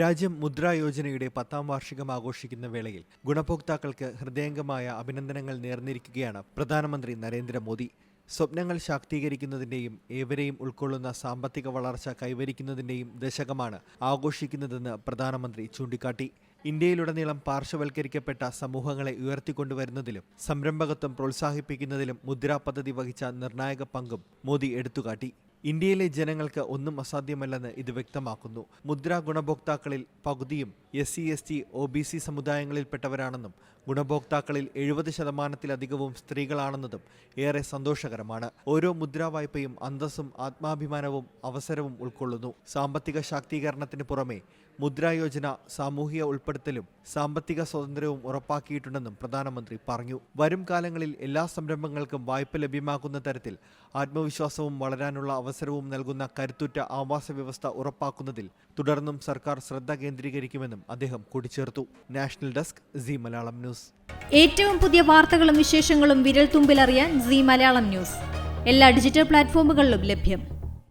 രാജ്യം മുദ്രാ യോജനയുടെ പത്താം വാർഷികം ആഘോഷിക്കുന്ന വേളയിൽ ഗുണഭോക്താക്കൾക്ക് ഹൃദയംഗമായ അഭിനന്ദനങ്ങൾ നേർന്നിരിക്കുകയാണ് പ്രധാനമന്ത്രി നരേന്ദ്രമോദി. സ്വപ്നങ്ങൾ ശാക്തീകരിക്കുന്നതിന്റെയും ഏവരെയും ഉൾക്കൊള്ളുന്ന സാമ്പത്തിക വളർച്ച കൈവരിക്കുന്നതിന്റെയും ദശകമാണ് ആഘോഷിക്കുന്നതെന്ന് പ്രധാനമന്ത്രി ചൂണ്ടിക്കാട്ടി. ഇന്ത്യയിലുടനീളം പാർശ്വവൽക്കരിക്കപ്പെട്ട സമൂഹങ്ങളെ ഉയർത്തിക്കൊണ്ടുവരുന്നതിലും സംരംഭകത്വം പ്രോത്സാഹിപ്പിക്കുന്നതിലും മുദ്രാ പദ്ധതി വഹിച്ച നിർണായക പങ്കും മോദി എടുത്തുകാട്ടി. ഇന്ത്യയിലെ ജനങ്ങൾക്ക് ഒന്നും അസാധ്യമല്ലെന്ന് ഇത് വ്യക്തമാക്കുന്നു. മുദ്ര ഗുണഭോക്താക്കളിൽ പകുതിയും S C S T O B C സമുദായങ്ങളിൽപ്പെട്ടവരാണെന്നും ഗുണഭോക്താക്കളിൽ എഴുപത് ശതമാനത്തിലധികവും സ്ത്രീകളാണെന്നതും ഏറെ സന്തോഷകരമാണ്. ഓരോ മുദ്രാ വായ്പയും അന്തസ്സും ആത്മാഭിമാനവും അവസരവും ഉൾക്കൊള്ളുന്നു. സാമ്പത്തിക ശാക്തീകരണത്തിന് പുറമെ മുദ്രായോജന സാമൂഹിക ഉൾപ്പെടുത്തലും സാമ്പത്തിക സ്വാതന്ത്ര്യവും ഉറപ്പാക്കിയിട്ടുണ്ടെന്നും പ്രധാനമന്ത്രി പറഞ്ഞു. വരും കാലങ്ങളിൽ എല്ലാ സംരംഭങ്ങൾക്കും വായ്പ ലഭ്യമാക്കുന്ന തരത്തിൽ ആത്മവിശ്വാസവും വളരാനുള്ള അവസരവും നൽകുന്ന കരുത്തുറ്റ ആവാസ വ്യവസ്ഥ ഉറപ്പാക്കുന്നതിൽ തുടർന്നും സർക്കാർ ശ്രദ്ധ കേന്ദ്രീകരിക്കുമെന്നും അദ്ദേഹം കൂട്ടിച്ചേർത്തു. National desk C Malayalam news. ഏറ്റവും പുതിയ വാർത്തകളും വിശേഷങ്ങളും വിരൽ തുമ്പിലറിയാൻ സി മലയാളം ന്യൂസ്. എല്ലാ ഡിജിറ്റൽ പ്ലാറ്റ്ഫോമുകളിലും ലഭ്യം.